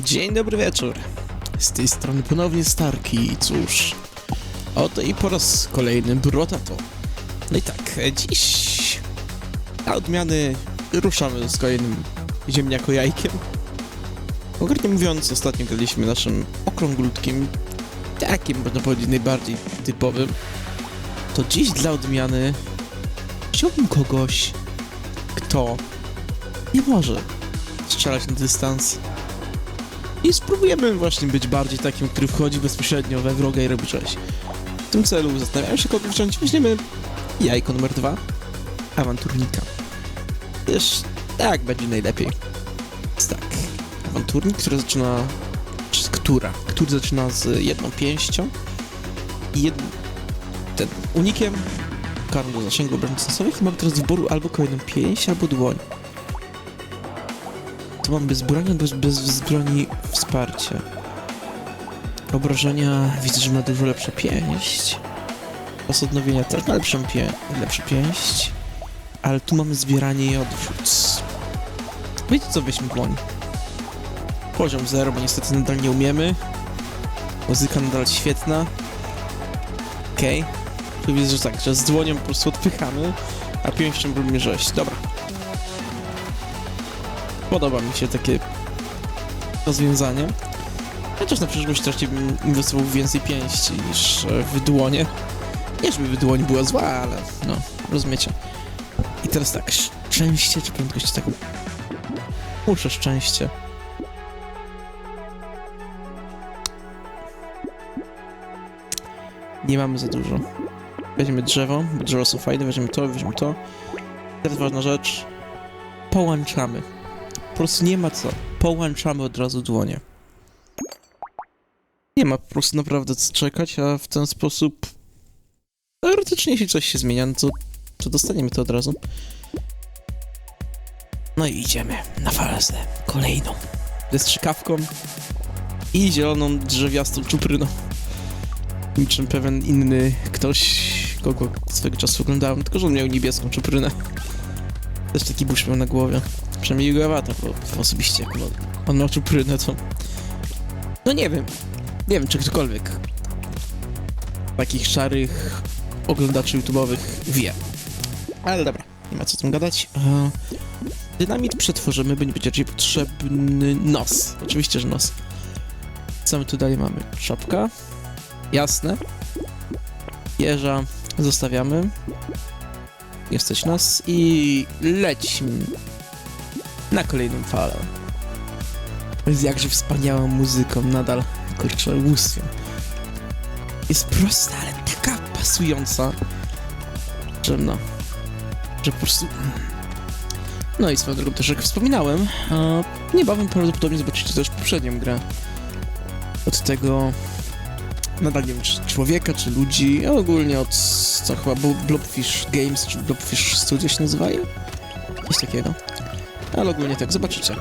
Dzień dobry wieczór. Z tej strony ponownie Starki. Cóż, oto i po raz kolejny Brotato. No i tak, dziś na odmiany ruszamy z kolejnym ziemniako jajkiem. Konkretnie mówiąc, ostatnio graliśmy naszym okrąglutkim, takim można powiedzieć najbardziej typowym. To dziś dla odmiany chciałbym kogoś, kto nie może strzelać na dystans. Spróbujemy właśnie być bardziej takim, który wchodzi bezpośrednio we wroga i robi cześć. W tym celu zastanawiam się, kogo wziąć. Weźmiemy jajko numer dwa, awanturnika. Też tak będzie najlepiej. Tak, awanturnik, który zaczyna... Czy która? Który zaczyna z jedną pięścią i jednym... ten unikiem karną do zasięgu obrażeń dystansowych i mamy teraz wyboru albo kolejną pięść, albo dłoń. To mam bez broni, bez, bez broni wsparcie. Obrażenia widzę, że ma dużo lepsza pięść. Czas odnowienia też ma lepszą lepszą pięść. Ale tu mamy zbieranie i odwrót. Wiecie co, weźmy dłoń. Poziom 0, bo niestety nadal nie umiemy. Muzyka nadal świetna. Okej. Okay. Tu widzę, że tak, że z dłonią po prostu odpychamy, a pięścią robimy rzeź. Dobra. Podoba mi się takie rozwiązanie. Chociaż na przyszłość raczej bym inwestował więcej pięści niż e, w dłonie. Nie, żeby dłoń była zła, ale no, rozumiecie. I teraz tak, szczęście czy prędkość tak? Muszę szczęście. Nie mamy za dużo. Weźmiemy drzewo, bo drzewa są fajne, weźmiemy to, weźmiemy to. Teraz ważna rzecz. Połączamy. Po prostu nie ma co. Połączamy od razu dłonie. Nie ma po prostu naprawdę co czekać, a w ten sposób teoretycznie jeśli coś się zmienia, no to, to dostaniemy to od razu. No i idziemy na fazę kolejną. Ze strzykawką i zieloną drzewiastą czupryną. Niczym pewien inny ktoś, kogo swego czasu oglądałem, tylko że on miał niebieską czuprynę. Też taki burz miał na głowie. Przynajmniej jego awatar, bo osobiście jak on, on miał czuprynę, to... No nie wiem. Nie wiem, czy ktokolwiek takich szarych oglądaczy YouTube'owych wie. Ale dobra, nie ma co tym gadać. E, Dynamit przetworzymy, będzie bardziej potrzebny nos. Oczywiście, że nos. Co my tu dalej mamy? Czapka. Jasne. Jeża zostawiamy. Jesteś nas i lećmy na kolejną falę. Z jakże wspaniałą muzyką, nadal kurczę ubóstwiem. Jest prosta, ale taka pasująca, że no, że po prostu... No i swoją drogą też jak wspominałem, niebawem prawdopodobnie zobaczycie też poprzednią grę. Od tego nadal nie wiem, czy człowieka, czy ludzi, a ogólnie od, co chyba, Blobfish Games, czy Blobfish Studio się nazywają? Coś takiego. Ale ogólnie tak, zobaczycie.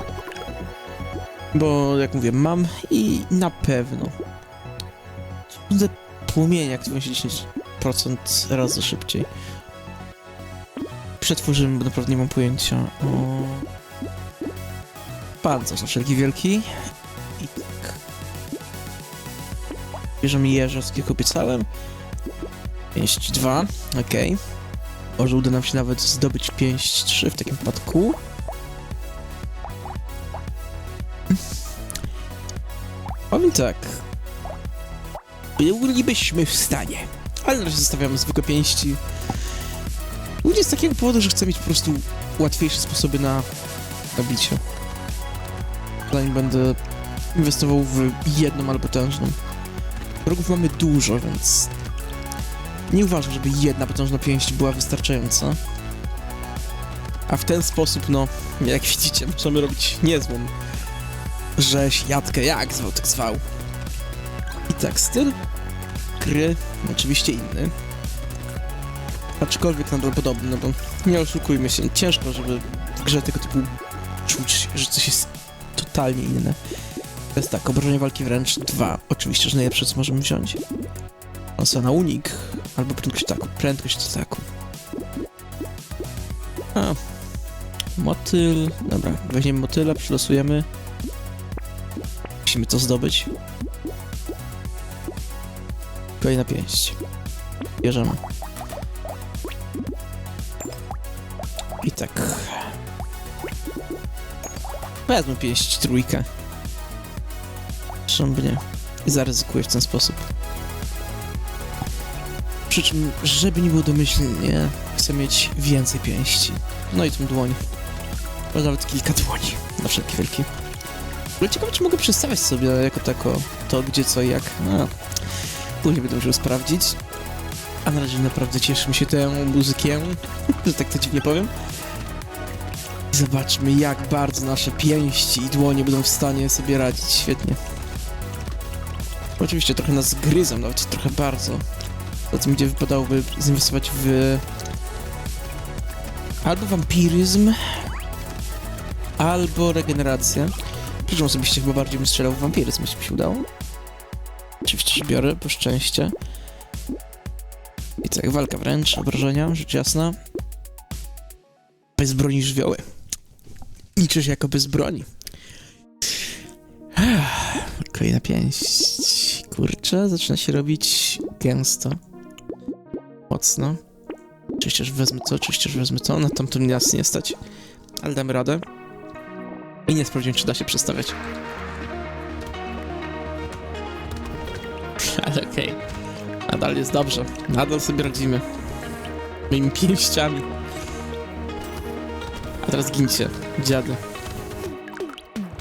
Bo, jak mówię, mam i na pewno będę płomienia, które się 10% razy szybciej. Przetworzymy, bo naprawdę nie mam pojęcia o... Pancerz na wszelki wielki. I tak. Bierzemy jeża, z jakiego obiecałem. Pięść 2, okej. Może uda nam się nawet zdobyć pięść 3 w takim przypadku. Tak. Bylibyśmy w stanie. Ale na razie zostawiamy zwykłe pięści. Ludzie z takiego powodu, że chcę mieć po prostu łatwiejsze sposoby na, na bicie. Zanim będę inwestował w jedną albo tężną. Wrogów mamy dużo, więc nie uważam, żeby jedna potężna pięść była wystarczająca. A w ten sposób, no, jak widzicie, możemy robić niezłą rzeź, jadkę, jak zwał, tak zwał. I tak, styl gry oczywiście inny. Aczkolwiek nadal podobny, no bo nie oszukujmy się, ciężko, żeby w grze tego typu czuć, że coś jest totalnie inne. To jest tak, obrażenie walki wręcz 2. Oczywiście, że najlepsze co możemy wziąć. Osa na unik, albo prędkość ataku. Prędkość ataku. A. Motyl. Dobra, weźmiemy motyla, przylosujemy. Musimy to zdobyć. Kolejna pięść. Bierzemy. I tak. Wezmę pięść trójkę. Czemu? I zaryzykuję w ten sposób. Przy czym, żeby nie było domyślnie, chcę mieć więcej pięści. No i tą dłoń. Może nawet kilka dłoni. Na wszelki wielki. Ale ciekawe, czy mogę przedstawiać sobie jako tako to, gdzie, co jak. No, później będę musiał sprawdzić. A na razie naprawdę cieszę się tą muzykę, że tak to dziwnie powiem. Zobaczmy, jak bardzo nasze pięści i dłonie będą w stanie sobie radzić. Świetnie. Oczywiście trochę nas gryzą, nawet trochę bardzo. Zatem gdzie wypadałoby zainwestować w... Albo wampiryzm, albo regenerację. Czym osobiście chyba bardziej bym strzelał w wampiryzm, jeśli mi się udało. Oczywiście, biorę, po szczęście. I tak, walka wręcz, obrażenia, rzecz jasna. Bez broni żywioły. Liczysz jako bez broni. Kolejna pięść. Kurczę, zaczyna się robić gęsto. Mocno. Oczywiście, że wezmę to, oczywiście, że wezmę to. Na tamto nas nie stać. Ale damy radę. I nie sprawdziłem, czy da się przestawiać. Ale okej. Nadal jest dobrze. Nadal sobie radzimy. Moimi pięściami. A teraz gincie, dziady.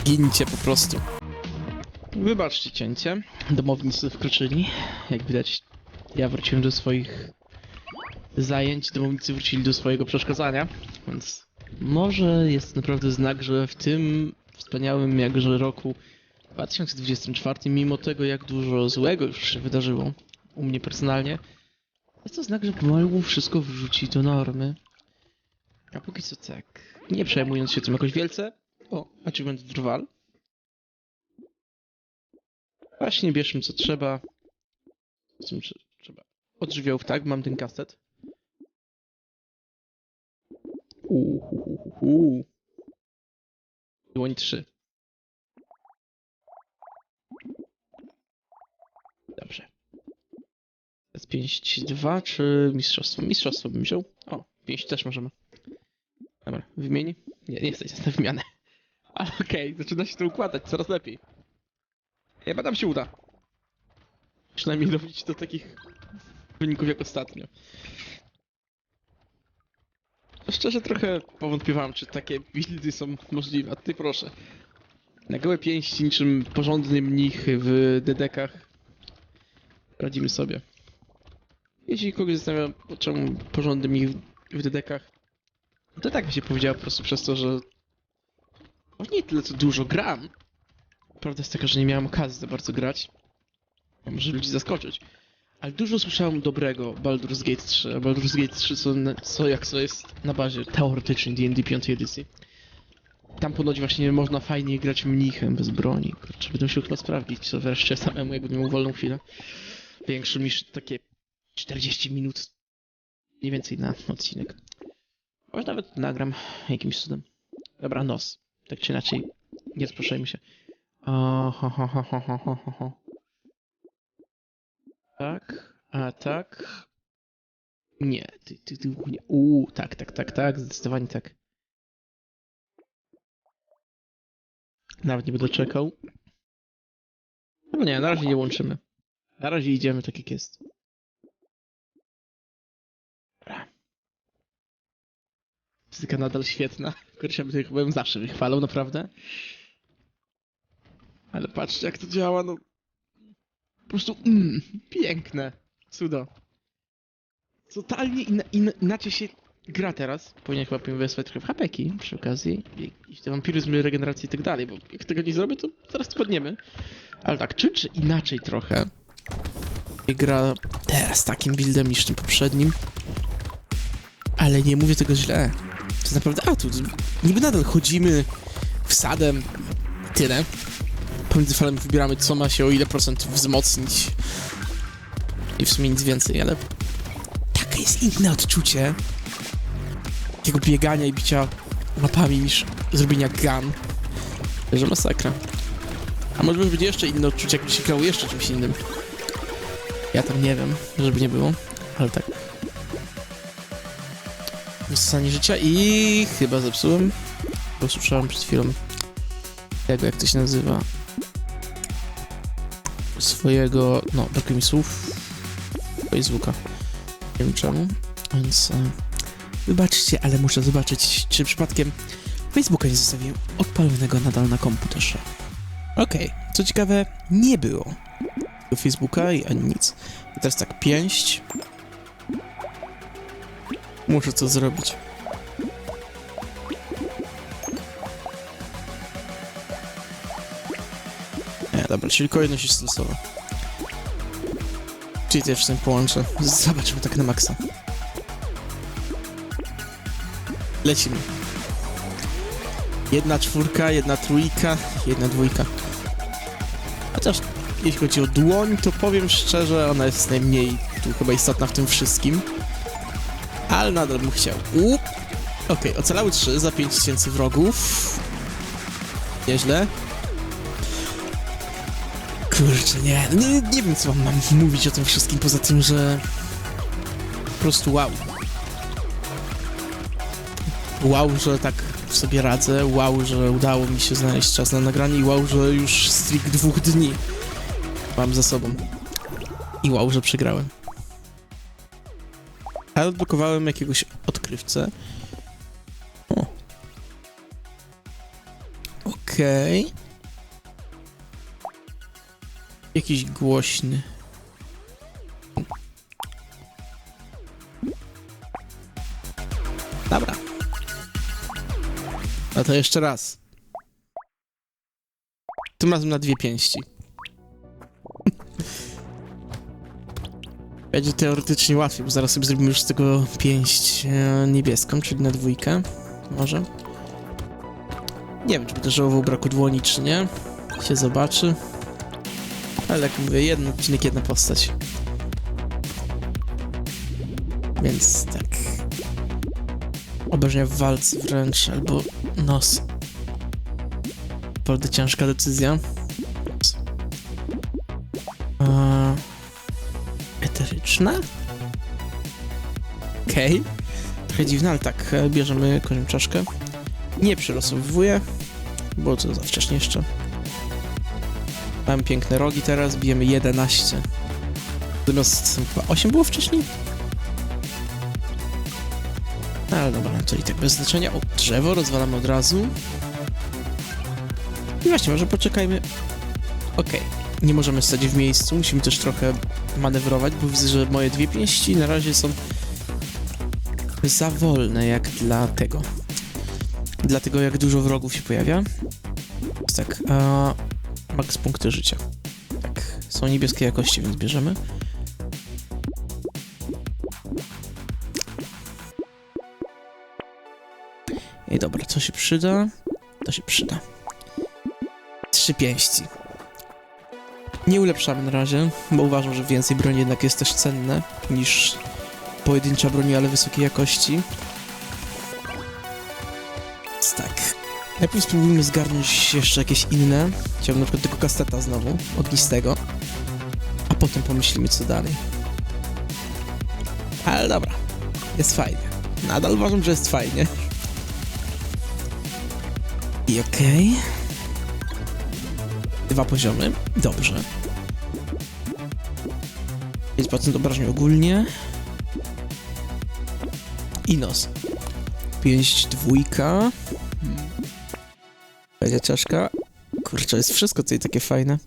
Gincie po prostu. Wybaczcie cięcie. Domownicy wkroczyli. Jak widać, ja wróciłem do swoich zajęć, domownicy wrócili do swojego przeszkadzania, więc może jest naprawdę znak, że w tym wspaniałym jakże roku 2024, mimo tego jak dużo złego już się wydarzyło u mnie personalnie, jest to znak, że pomału wszystko wrzuci do normy. A póki co tak, nie przejmując się tym jakoś wielce, o, achievement drwal. Właśnie bierzmy co trzeba. Z tym, trzeba. Od żywiołów, tak, mam ten kaset. Uhuhuhu. Dłoń 3. Dobrze. Teraz pięść 2 czy mistrzostwo? Mistrzostwo bym wziął. O, pięść też możemy. Dobra, wymieni? Nie, nie jesteś na wymianę. Ale okej, zaczyna się to układać coraz lepiej. Chyba nam się uda. Przynajmniej dobić do takich wyników jak ostatnio. Szczerze trochę powątpiewałem, czy takie buildy są możliwe, a ty proszę. Na gołe pięści niczym porządny mnich w dedekach radzimy sobie. Jeśli kogoś zastanawia, czemu porządny mnich w dedekach, to tak mi się powiedziało po prostu przez to, że może nie tyle co dużo gram. Prawda jest taka, że nie miałem okazji za bardzo grać. Może ludzi zaskoczyć. Ale dużo słyszałem dobrego Baldur's Gate 3. Baldur's Gate 3, co, co jak co jest na bazie teoretycznej D&D 5 edycji. Tam ponoć właśnie można fajnie grać mnichem bez broni. Kurczę, będę musiał chyba sprawdzić Co wreszcie samemu, jakbym miał wolną chwilę. Większą niż takie 40 minut mniej więcej na odcinek. Może nawet nagram jakimś cudem. Dobra, nos. Tak czy inaczej, nie sproszajmy się. O, ho, ho, ho, ho, ho, ho, ho. Tak, a tak. Nie, ty, ty, ty, nie. Uuu, tak, tak, tak, tak, zdecydowanie tak. Nawet nie będę czekał. No nie, na razie nie łączymy. Na razie idziemy tak jak jest. Fizyka nadal świetna. Kurczę, bym ją zawsze wychwalał, naprawdę. Ale patrzcie jak to działa, no. Po prostu mm, piękne. Cudo. Totalnie inna, inna, inaczej się gra teraz. Powinien chyba poinwestować trochę w hapeki przy okazji. I, i te wampiryzmy, regeneracje i tak dalej, bo jak tego nie zrobię, to zaraz spadniemy. Ale tak, czy, czy inaczej trochę. I gra teraz takim buildem niż tym poprzednim. Ale nie mówię tego źle. To naprawdę atut. Niby nadal chodzimy wsadem, tyle. Pomiędzy falami wybieramy, co ma się o ile procent wzmocnić. I w sumie nic więcej, ale takie jest inne odczucie takiego biegania i bicia łapami niż zrobienia gun. Że masakra. A może być jeszcze inne odczucie, jakby się grało jeszcze czymś innym. Ja tam nie wiem, żeby nie było, ale tak. Wysysanie życia i chyba zepsułem. Bo słyszałem przed chwilą tego, jak to się nazywa. Swojego, no, brakuje mi słów. Facebooka. Nie wiem czemu, więc... E, wybaczcie, ale muszę zobaczyć, czy przypadkiem Facebooka nie zostawiłem odpalonego nadal na komputerze. Okej, co ciekawe, nie było Facebooka i ani nic. I teraz tak, pięść. Muszę to zrobić. Dobra, czyli kolejność jest losowa. Czyli też ten połączę. Zobaczmy tak na maksa. Lecimy. Jedna czwórka, jedna trójka, jedna dwójka. Chociaż jeśli chodzi o dłoń, to powiem szczerze, ona jest najmniej tu chyba istotna w tym wszystkim. Ale nadal bym chciał. Up. Okej, ocalały 3 za 5000 wrogów. Nieźle. Kurczę, nie, nie, nie wiem co wam mam mówić o tym wszystkim, poza tym, że po prostu wow. Wow, że tak sobie radzę, wow, że udało mi się znaleźć czas na nagranie i wow, że już streak dwóch dni mam za sobą. I wow, że przegrałem. Ale odblokowałem jakiegoś odkrywcę. Okej. Jakiś głośny. Dobra. A to jeszcze raz. Tym razem na dwie pięści. Będzie teoretycznie łatwiej, bo zaraz sobie zrobimy już z tego pięść e, niebieską, czyli na dwójkę. Może. Nie wiem, czy będę żałował braku dłoni, czy nie. Się zobaczy. Ale jak mówię, jeden odcinek, jedna postać. Więc tak. Obrażenia w walce wręcz, albo nos. Naprawdę ciężka decyzja. Eee, eteryczna? Okej. Trochę dziwne, ale tak, e, bierzemy konią czaszkę. Nie przerosowuję, bo to za wcześnie jeszcze. Mamy piękne rogi teraz, bijemy 11. Zamiast chyba 8 było wcześniej? Ale dobra, to i tak bez znaczenia. O, drzewo rozwalamy od razu. I właśnie, może poczekajmy. Okej, nie możemy stać w miejscu, musimy też trochę manewrować, bo widzę, że moje dwie pięści na razie są za wolne jak dla tego. Dlatego jak dużo wrogów się pojawia. Tak, a max punkty życia. Tak, są niebieskie jakości, więc bierzemy. I dobra, co się przyda? To się przyda. Trzy pięści. Nie ulepszamy na razie, bo uważam, że więcej broni jednak jest też cenne niż pojedyncza broni, ale wysokiej jakości. Tak. Najpierw spróbujmy zgarnąć jeszcze jakieś inne. Chciałbym na przykład tego kasteta znowu, ognistego. A potem pomyślimy co dalej. Ale dobra, jest fajnie. Nadal uważam, że jest fajnie. I okej. Dwa poziomy, dobrze. 5% obrażeń ogólnie. I nos. 5 dwójka. Będzie ciężka. Kurczę, jest wszystko tutaj takie fajne.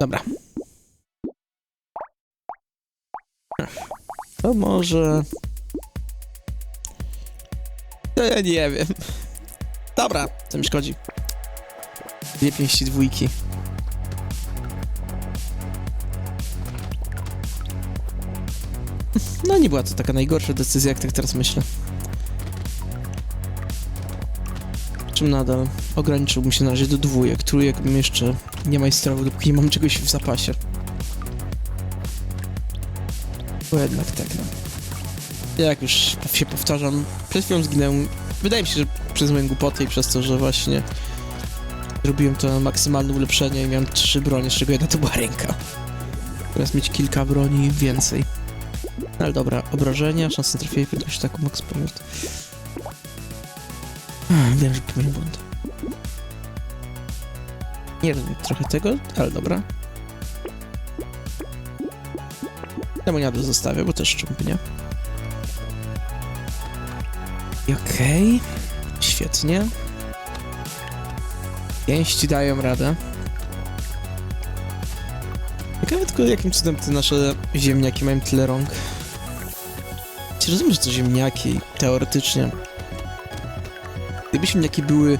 Dobra. To może... To ja nie wiem. Dobra, to mi szkodzi. Dwie pięści dwójki. No nie była to taka najgorsza decyzja, jak tak teraz myślę. Czym nadal ograniczyłbym się na razie do dwójek. Trójek bym jeszcze nie majstrował, dopóki nie mam czegoś w zapasie. Bo jednak tak, no. Jak już się powtarzam, przed chwilą zginąłem. Wydaje mi się, że przez moją głupotę i przez to, że właśnie Zrobiłem to maksymalne ulepszenie i miałem trzy bronie, z czego jedna to była ręka. Teraz mieć kilka broni więcej. No ale dobra, obrażenia, szanse na trafienie, prędkość taką max point. Ah, Wiem, że popełniłem błąd. Nie wiem, trochę tego, ale dobra. Demoniadę zostawię, bo też czemu by nie. I Okej. Świetnie. Pięści dają radę. Ciekawe tylko jakim cudem te nasze ziemniaki mają tyle rąk. Czy rozumiem, że to ziemniaki, teoretycznie. Gdyby ziemniaki były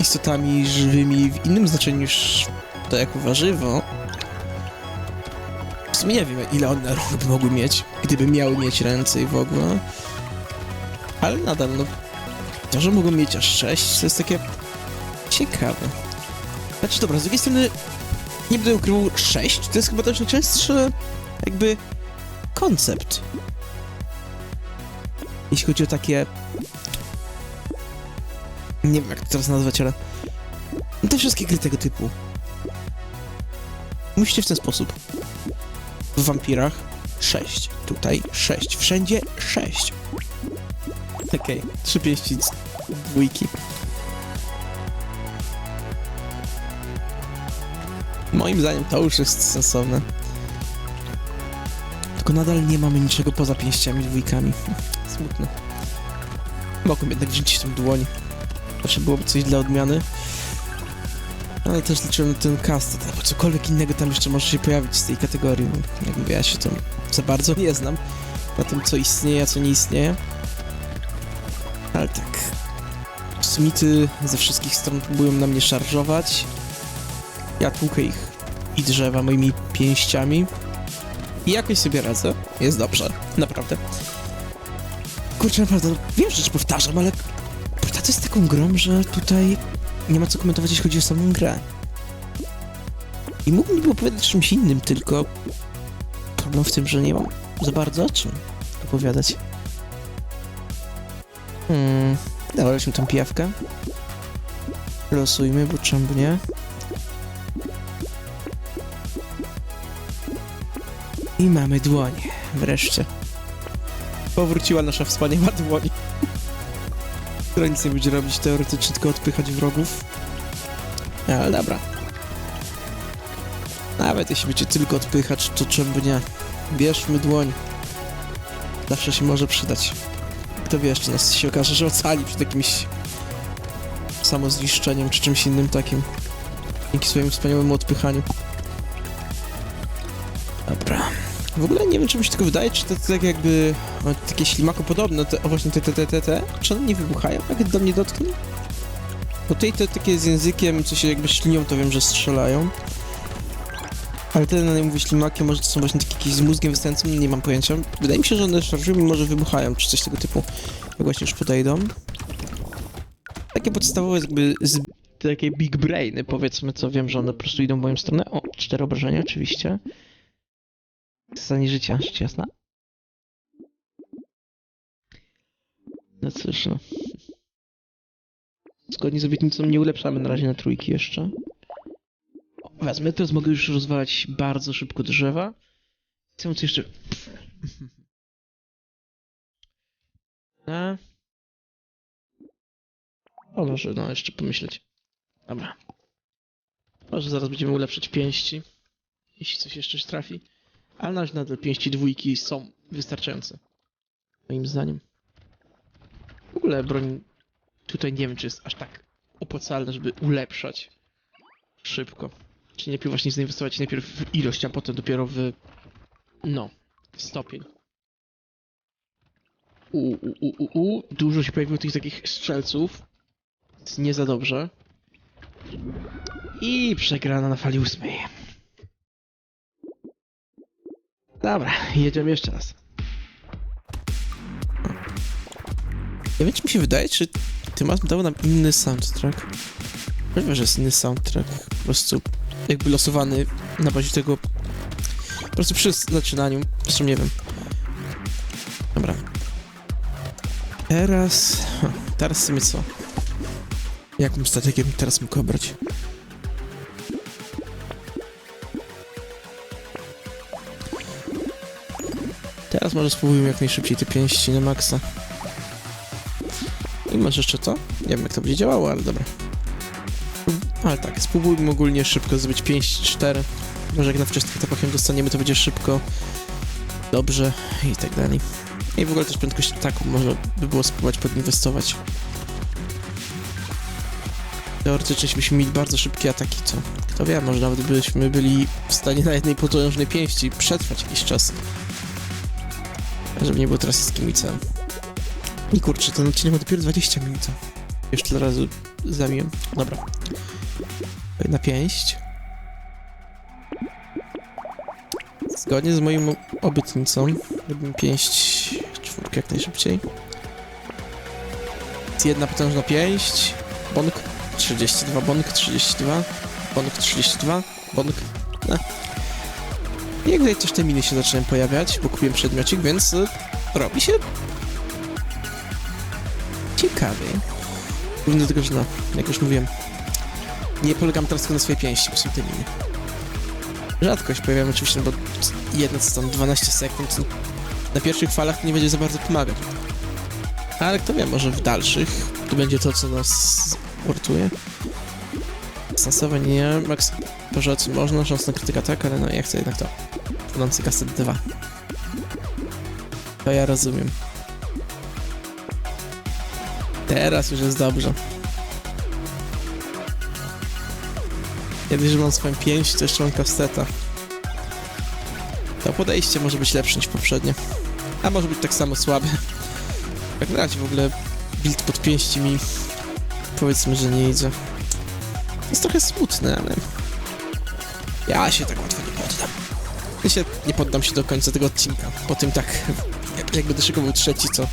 istotami żywymi w innym znaczeniu niż to jako warzywo, w sumie nie wiem, ile one rąk by mogły mieć, gdyby miały mieć ręce i w ogóle. Ale nadal, no, to, że mogą mieć aż sześć, to jest takie ciekawe. Znaczy, dobra, z drugiej strony, nie będę ukrywał, sześć to jest chyba też najczęstszy, jakby, koncept. Jeśli chodzi o takie... Nie wiem, jak to teraz nazwać, ale... Te wszystkie gry tego typu. Musicie w ten sposób. W wampirach 6. Tutaj 6. Wszędzie 6. Okej, trzy pięści dwójki. Moim zdaniem to już jest sensowne. Tylko nadal nie mamy niczego poza pięściami dwójkami. Smutne. Mogłem jednak wziąć tą dłoń. Zawsze byłoby coś dla odmiany. Ale też liczyłem na ten kastet, albo cokolwiek innego tam jeszcze może się pojawić z tej kategorii. bo Jak mówię, ja się tam za bardzo nie znam na tym, co istnieje, a co nie istnieje. Ale tak. Smity ze wszystkich stron próbują na mnie szarżować. Ja tłukę ich i drzewa moimi pięściami. I jakoś sobie radzę. Jest dobrze. Naprawdę. Kurczę, naprawdę, no, wiem, że powtarzam, ale to jest taką grą, że tutaj nie ma co komentować, jeśli chodzi o samą grę. I mógłbym opowiadać czymś innym, tylko problem w tym, że nie mam za bardzo o czym opowiadać. Hmm, weźmy tą pijawkę. Losujmy, bo czemu nie? I mamy dłoń. Wreszcie. Powróciła nasza wspaniała dłoń. Która nic nie będzie robić teoretycznie, tylko odpychać wrogów. Ale dobra. Nawet jeśli będzie tylko odpychacz, to czemu nie? Bierzmy dłoń. Zawsze się może przydać. Kto wie, jeszcze nas się okaże, że ocali przed jakimś samozniszczeniem czy czymś innym takim. Dzięki swojemu wspaniałemu odpychaniu. W ogóle nie wiem, czy mi się tylko wydaje, czy to tak jakby o, takie ślimako podobne, te, o właśnie te, te, te, te, te, czy one nie wybuchają, jak do mnie dotkną? Bo tutaj te takie z językiem, co się jakby ślinią, to wiem, że strzelają. Ale te, no nie mówię ślimakiem, może to są właśnie takie jakieś z mózgiem wystającym, nie mam pojęcia. Wydaje mi się, że one szarżują może wybuchają, czy coś tego typu, jak właśnie już podejdą. Takie podstawowe jakby z takie big brainy, powiedzmy, co wiem, że one po prostu idą w moją stronę. O, cztery obrażenia oczywiście. Stanie życia, rzecz jasna. No cóż, no. Zgodnie z obietnicą nie ulepszamy na razie na trójki jeszcze. O, wezmę, teraz mogę już rozwalać bardzo szybko drzewa. Chcę coś jeszcze... A... O, może, no, jeszcze pomyśleć. Dobra. Może zaraz będziemy ulepszać pięści. Jeśli coś jeszcze trafi. Ale nadal pięści dwójki są wystarczające. Moim zdaniem. W ogóle broń tutaj nie wiem, czy jest aż tak opłacalne, żeby ulepszać szybko. Czy najpierw właśnie zainwestować najpierw w ilość, a potem dopiero w... No, w stopień. U, u, u, u, u. Dużo się pojawiło tych takich strzelców. Jest nie za dobrze. I przegrana na fali ósmej. Dobra, jedziemy jeszcze raz. Nie wiem, czy mi się wydaje, czy Tymas dał nam inny soundtrack. Możliwe, że jest inny soundtrack. Po prostu jakby losowany na bazie tego... Po prostu przy zaczynaniu. Zresztą nie wiem. Dobra. Teraz... Teraz sumie co? Jaką strategię teraz mógł obrać? Może spróbujmy jak najszybciej te pięści na maksa. I może jeszcze to? Nie wiem jak to będzie działało, ale dobra. Ale tak, spróbujmy ogólnie szybko zrobić 5-4. Może jak na wczesnych etapach ją dostaniemy, to będzie szybko, dobrze i tak dalej. I w ogóle też prędkość taką można by było spróbować podinwestować. Teoretycznie byśmy mieli bardzo szybkie ataki, co? Kto wie, może nawet byśmy byli w stanie na jednej potężnej pięści przetrwać jakiś czas. Żeby nie było teraz z kimicem. I kurczę, ten odcinek ma dopiero 20 minut. Już tyle razy zabiłem. Dobra. Na pięść. Zgodnie z moją obietnicą, robimy pięść czwórkę jak najszybciej. Jedna potężna pięść. Bonk 32, bonk 32, bonk 32, bonk. No. I jak tutaj też te miny się zaczynają pojawiać, bo kupiłem przedmiocik, więc y, robi się ciekawie. Mimo tego, że no, jak już mówiłem, nie polegam teraz na swojej pięści, bo są te miny. Rzadko się pojawiają oczywiście, no bo jedno co tam 12 sekund, na pierwszych falach nie będzie za bardzo pomagać. Ale kto wie, może w dalszych to będzie to, co nas urtuje. Sensowe nie, max pożec można, szans na krytyka tak, ale no ja chcę jednak to. Płynący kaset 2. To ja rozumiem. Teraz już jest dobrze. Kiedyś, mam swoją pięść, to jeszcze mam kasteta. To podejście może być lepsze niż poprzednie. A może być tak samo słabe. Jak na razie w ogóle build pod pięści mi powiedzmy, że nie idzie. To jest trochę smutne, ale ja się tak łatwo. Nie poddam się do końca tego odcinka. Po tym tak, jak, będę szykował trzeci, co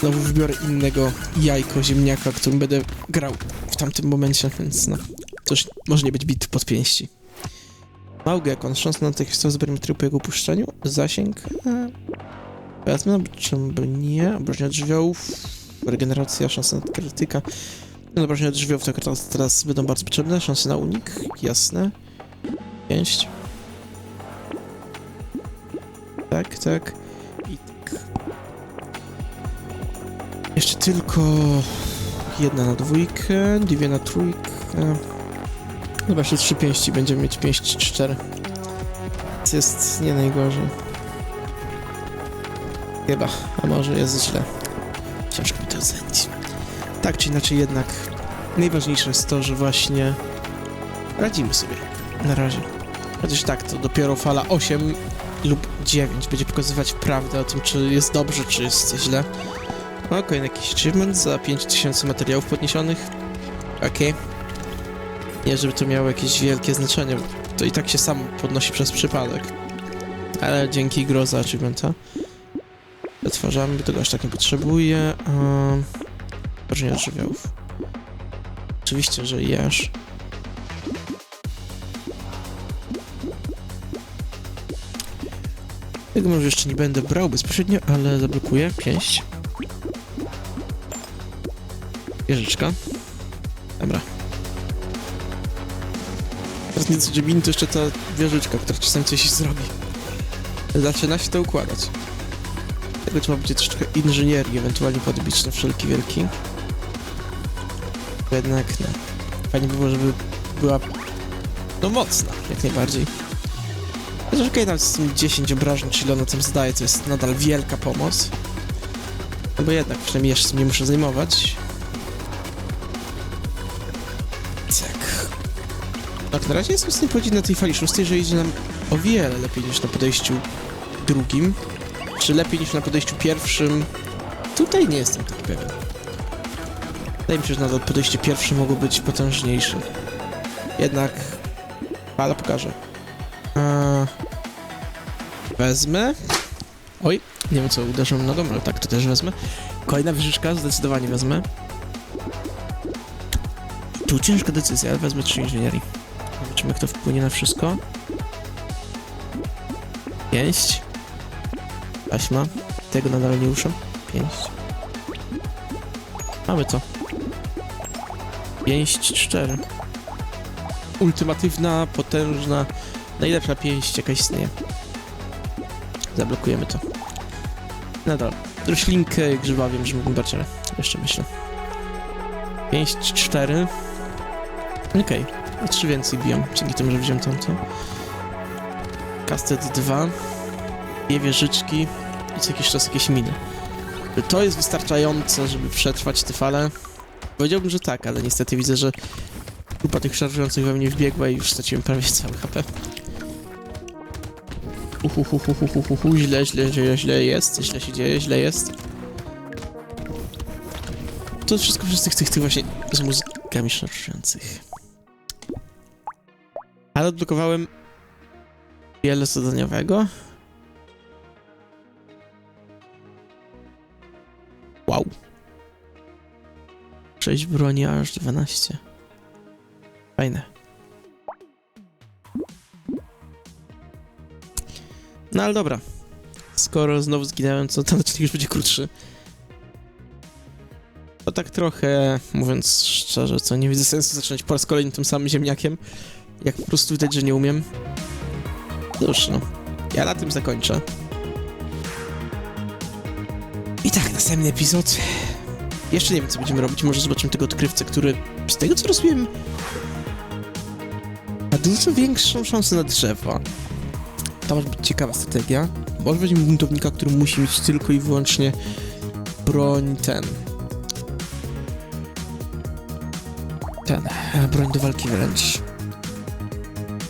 znowu wybiorę innego jajko ziemniaka, którym będę grał w tamtym momencie, więc no, już może nie być bit pod pięści. Małgekon, szansa na natychmiastowe zebranie materiału po jego opuszczeniu, zasięg, e, wezmę, czemu by nie, obrażenia drzwiów, regeneracja, szansa na krytyka, no obrażenia drzwiów to teraz, teraz będą bardzo potrzebne, szanse na unik, jasne, pięść, tak, tak, i tak. Jeszcze tylko jedna na dwójkę, dwie na trójkę. Chyba jeszcze trzy pięści, będziemy mieć pięść cztery. Więc jest nie najgorzej. Chyba, a może jest źle. Ciężko mi to ocenić. Tak czy inaczej jednak najważniejsze jest to, że właśnie radzimy sobie na razie. Chociaż tak, to dopiero fala 8 lub 9 będzie pokazywać prawdę o tym, czy jest dobrze, czy jest źle. O, kolejny jakiś achievement za 5000 materiałów podniesionych. Okej. Nie, żeby to miało jakieś wielkie znaczenie, to i tak się sam podnosi przez przypadek. Ale dzięki groza achievementa. Otwarzamy, bo tego aż tak nie potrzebuję. Um, Korzenia żywiołów. Oczywiście, że jesz. Tego może jeszcze nie będę brał bezpośrednio, ale zablokuję pięść. Wieżyczka. Dobra. Teraz nic Jimmy to jeszcze ta wieżyczka, która czasem coś zrobi. Zaczyna się to układać. Tego trzeba będzie trochę inżynierii ewentualnie podbić na wszelki wielki. Jednak no. Fajnie by było, żeby była no mocna, jak najbardziej. Chociaż okej, nawet z tym 10 obrażeń, czyli ona tam zdaje, to jest nadal wielka pomoc. No bo jednak przynajmniej jeszcze nie muszę zajmować. Tak. Tak, na razie jestem w stanie powiedzieć na tej fali szóstej, że idzie nam o wiele lepiej niż na podejściu drugim. Czy lepiej niż na podejściu pierwszym? Tutaj nie jestem taki pewien. Wydaje mi się, że nadal podejście pierwsze mogło być potężniejsze. Jednak... Ale pokażę. Wezmę. Oj, nie wiem co uderzyłem nogą, ale tak, to też wezmę. Kolejna wyżyczka, zdecydowanie wezmę. Tu ciężka decyzja, ale wezmę trzy inżynierii. Zobaczymy, jak to wpłynie na wszystko. Pięść. Taśma. Tego nadal nie ruszę. Pięść. Mamy to. Pięść cztery. Ultimatywna, potężna, najlepsza pięść jaka istnieje. Zablokujemy to. Nadal. Roślinkę grzyba wiem, że mógłbym ale jeszcze myślę. 5, 4. Okej, okay. trzy więcej biją, dzięki temu, że wziąłem tamto. Kastet 2. Dwie wieżyczki i co jakiś czas jakieś miny. To jest wystarczające, żeby przetrwać te fale? Powiedziałbym, że tak, ale niestety widzę, że grupa tych szarżujących we mnie wbiegła i już straciłem prawie cały HP. Uhuhuhuhuhuhu, źle, źle, źle, źle jest, źle się dzieje, źle jest. To wszystko przez tych, tych, tych właśnie z muzykami szarżujących. Ale odblokowałem wiele zadaniowego. Wow. 6 broni, aż 12. Fajne. No ale dobra. Skoro znowu zginąłem, to ten odcinek już będzie krótszy. To tak trochę, mówiąc szczerze, co nie widzę sensu zacząć po raz kolejny tym samym ziemniakiem. Jak po prostu widać, że nie umiem. Cóż, no. Ja na tym zakończę. I tak, następny epizod. Jeszcze nie wiem, co będziemy robić. Może zobaczymy tego odkrywcę, który z tego, co rozumiem, ma dużo większą szansę na drzewo. To może być ciekawa strategia. Może weźmiemy buntownika, który musi mieć tylko i wyłącznie broń ten. Ten, e, broń do walki wręcz.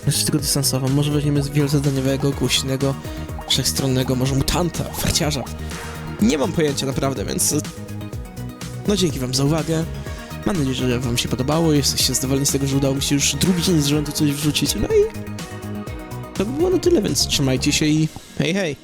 Jeszcze tylko dystansową. Może weźmiemy z wielozadaniowego, głośnego, wszechstronnego, może mutanta, farciarza. Nie mam pojęcia naprawdę, więc... e, No dzięki wam za uwagę. Mam nadzieję, że wam się podobało. Jesteście zadowoleni z tego, że udało mi się już drugi dzień z rzędu coś wrzucić. No i... To by było na tyle, więc trzymajcie się i hej hej!